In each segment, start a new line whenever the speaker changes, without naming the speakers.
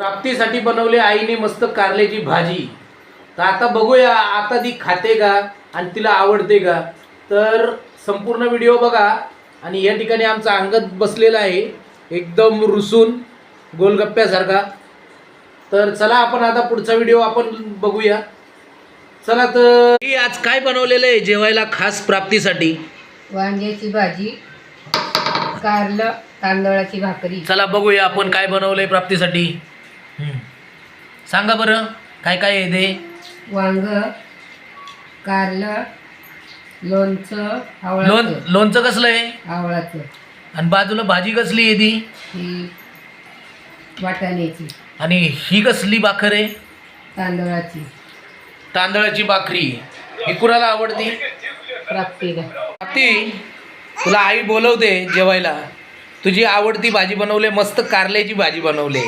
प्राप्तीसाठी बनवली आईने मस्त कारल्याची भाजी. तर आता बघूया आता ती खाते का आणि तिला आवडते का? तर संपूर्ण व्हिडिओ बघा आणि या ठिकाणी आमचा अंगद बसलेला आहे एकदम रुसून गोलगप्प्यासारखा. तर चला आपण आता पुढचा व्हिडिओ आपण बघूया. चला तर हे आज काय बनवलेलं आहे जेवायला खास प्राप्तीसाठी?
वांग्याची भाजी कारलं तांदळाची भाकरी.
चला बघूया आपण काय बनवलंय प्राप्तीसाठी. सांगा बरं काय काय आहे ते?
वांग कारलं लोणचं
लोण
आवळाचं
लोणचं कसलं आहे?
आवळाचं.
आणि बाजूला भाजी कसली आहे ती?
ही वाटाण्याची.
आणि ही कसली भाकर आहे?
तांदळाची.
तांदळाची भाकरी. ही कुणाला आवडती?
प्राप्तीला.
प्राप्ती तुला आई बोलवते जेवायला. तुझी आवडती भाजी बनवले मस्त कारल्याची भाजी बनवले.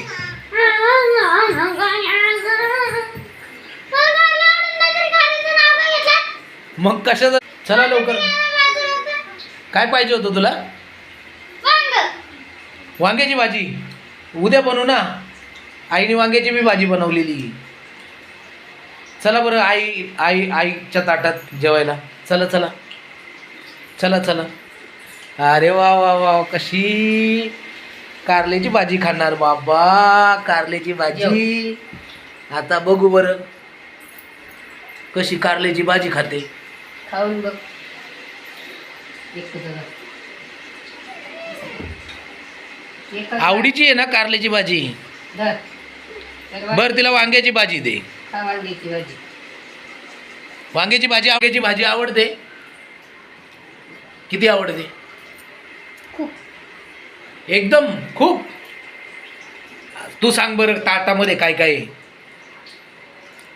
मग कशाचं? चला लवकर. काय पाहिजे होतं तुला? वांग्याची भाजी. उद्या बनवू ना. आईने वांग्याची बी भाजी बनवलेली. चला बरं आई आई आईच्या ताटात जेवायला. चला चला. चला चला. अरे वा वा वा कशी? कारल्याची भाजी खाणार बाबा कारल्याची भाजी. आता बघू बरं कशी कारल्याची भाजी खाते.
खाऊन बघ.
आवडीची आहे ना कारल्याची भाजी? बरं तिला वांग्याची भाजी दे.
वांग्याची भाजी.
वांग्याची भाजी वांग्याची भाजी आवडते? किती आवडते?
खूप.
एकदम खूप. तू सांग बरं ताटामध्ये काय काय आहे?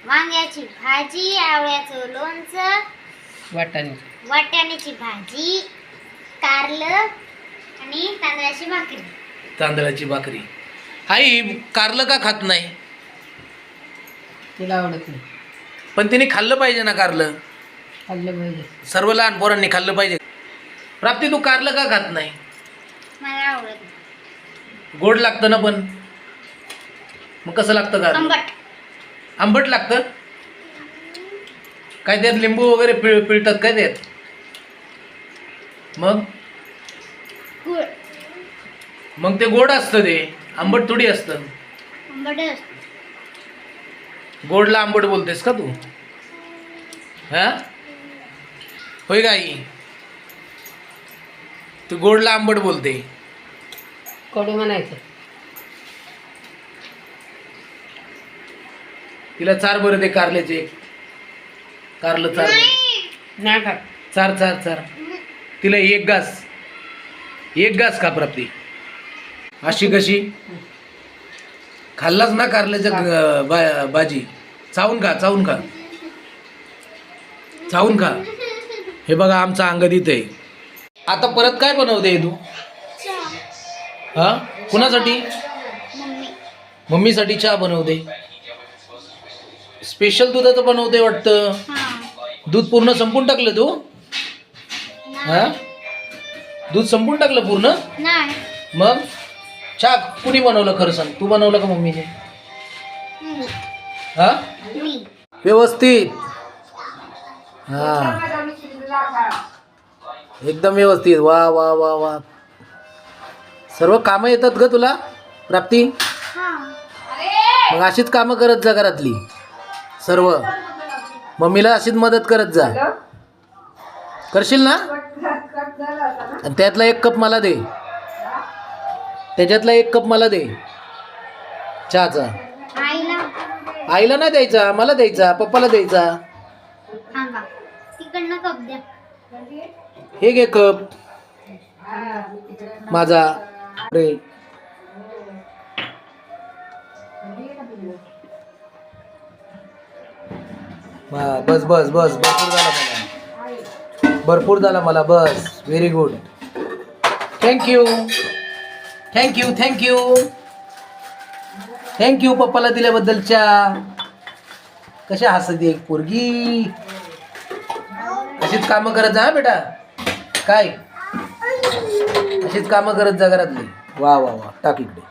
वांग्याची भाजी आवळ्याचं लोणचं
वाटाणे.
वाटाण्याची भाजी कारलं आणि तांदळाची भाकरी.
तांदळाची भाकरी. आई कारलं का खात नाही?
तिला आवडत नाही.
पण तिने खाल्लं पाहिजे ना कारलं?
खाल्लं पाहिजे.
सर्व लहान पोरांनी खाल्लं पाहिजे. प्राप्ती तू कारलं का खात नाही?
मला आवडत नाही.
गोड लागतं ना पण? मग कसं लागतं कारलं
आंबट.
आंबट लागतं? काय त्यात लिंबू वगैरे पिळ पिळतात काय त्यात? मग?
गुळ.
मग ते गोड असतं ते. आंबट थोडी असतं.
आंबट असतं.
गोडला आंबट बोलतेस का तू? हा? होय का आई? तू गोडला आंबट बोलते.
कडू म्हणायचं.
तिला चार बरं ते कारल्याचे कारलं चार बरं.
नाही खात.
चार चार चार. तिला एक घास. एक घास का प्राप्ती अशी कशी? खाल्लाच ना कारल्याचं ग- बा- भाजी. चावून खा चावून खा. चावून खा. हे बघा आमचा अंगद इथं आहे आता परत काय बनवते तू? हा? कुणासाठी?
मम्मी.
मम्मीसाठी चहा बनवते. स्पेशल दुधाचं बनवते वाटतं.
हा.
दूध पूर्ण संपून टाकलं तू? हा? दूध संपून टाकलं पूर्ण? मग? चहा कुणी बनवलं खरं सांग? तू बनवलं का मम्मीने. हा?
मी.
व्यवस्थित. हा. एकदम व्यवस्थित. वा वा वा वा. सर्व कामं येतात ग तुला? प्राप्ती?
हा.
मग अशीच कामं करत जा घरातली. सर्व. मम्मीला अशीच मदत करत जा. करशील ना? आणि त्यातला एक कप मला दे. त्याच्यातला एक कप मला दे. चहाचा.
आईला.
आईला नाही द्यायचा मला द्यायचा पप्पाला द्यायचा.
कप द्या.
हे घे कप माझा अरे बस बस बस. भरपूर झाला मला. भरपूर झाला मला. बस. Very good thank you thank you thank you thank you पप्पाला दिल्याबद्दलच्या. कशा हसत एक पोरगी? अशीच कामं करत जा बेटा. काय? अशीच कामं करत जा घरातली. वा वा वा. टाक इकडे.